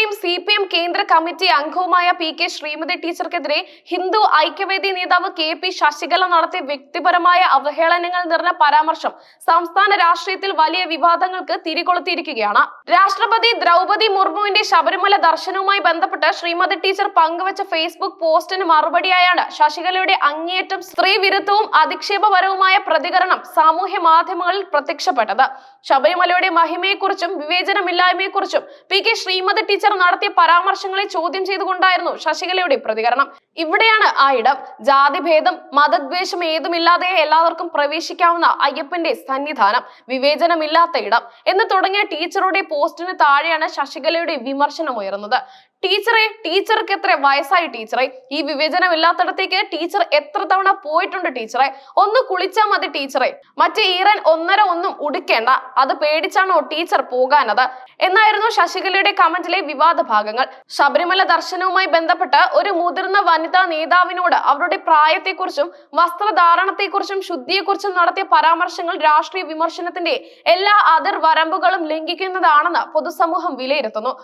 മുഖ്യമന്ത്രിയും C P M കേന്ദ്ര committee അംഗവുമായ പി കെ ശ്രീമതി ടീച്ചർക്കെതിരെ ഹിന്ദു ഐക്യവേദി നേതാവ് കെ പി ശശികല നടത്തിയ വ്യക്തിപരമായ അവഹേളനങ്ങൾ നിറഞ്ഞ പരാമർശം സംസ്ഥാന രാഷ്ട്രീയത്തിൽ വലിയ വിവാദങ്ങൾക്ക് തിരികൊളുത്തിയിരിക്കുകയാണ്. രാഷ്ട്രപതി ദ്രൗപതി മുർമുവിന്റെ ശബരിമല ദർശനവുമായി ബന്ധപ്പെട്ട് ശ്രീമതി ടീച്ചർ പങ്കുവച്ച ഫേസ്ബുക്ക് പോസ്റ്റിന് മറുപടിയായാണ് ശശികലയുടെ അങ്ങേയറ്റം സ്ത്രീവിരുദ്ധവും അധിക്ഷേപപരവുമായ പ്രതികരണം സാമൂഹ്യ മാധ്യമങ്ങളിൽ പ്രത്യക്ഷപ്പെട്ടത്. ശബരിമലയുടെ മഹിമയെക്കുറിച്ചും വിവേചനമില്ലായ്മയെക്കുറിച്ചും പി കെ ശ്രീമതി ടീച്ചർ നടത്തിയ പരാമർശങ്ങളെ ചോദ്യം ചെയ്തുകൊണ്ടായിരുന്നു ശശികലയുടെ പ്രതികരണം. ഇവിടെയാണ് ആ ഇടം. ജാതിഭേദം മതദ്വേഷം ഏതുമില്ലാതെ എല്ലാവർക്കും പ്രവേശിക്കാവുന്ന അയ്യപ്പന്റെ സന്നിധാനം. വിവേചനമില്ലാത്ത ഇടം. എന്ന് തുടങ്ങിയ ടീച്ചറുടെ പോസ്റ്റിന് താഴെയാണ് ശശികലയുടെ വിമർശനം ഉയർന്നത്. ടീച്ചറെ ടീച്ചർക്ക് എത്ര വയസ്സായി ടീച്ചറെ? ഈ വിവേചനമില്ലാത്തടത്തേക്ക് ടീച്ചർ എത്ര തവണ പോയിട്ടുണ്ട് ടീച്ചറെ? ഒന്ന് കുളിച്ചാൽ മതി ടീച്ചറെ. മറ്റേ ഈറൻ ഒന്നര ഒന്നും ഉടുക്കേണ്ട. അത് പേടിച്ചാണോ ടീച്ചർ പോകാനത്? എന്നായിരുന്നു ശശികലയുടെ കമന്റിലെ വിവാദ ഭാഗങ്ങൾ. ശബരിമല ദർശനവുമായി ബന്ധപ്പെട്ട് ഒരു മുതിർന്ന വനിതാ നേതാവിനോട് അവരുടെ പ്രായത്തെക്കുറിച്ചും വസ്ത്രധാരണത്തെക്കുറിച്ചും ശുദ്ധിയെക്കുറിച്ചും നടത്തിയ പരാമർശങ്ങൾ രാഷ്ട്രീയ വിമർശനത്തിന്റെ എല്ലാ അതിർ വരമ്പുകളും ലംഘിക്കുന്നതാണെന്ന് പൊതുസമൂഹം വിലയിരുത്തുന്നു.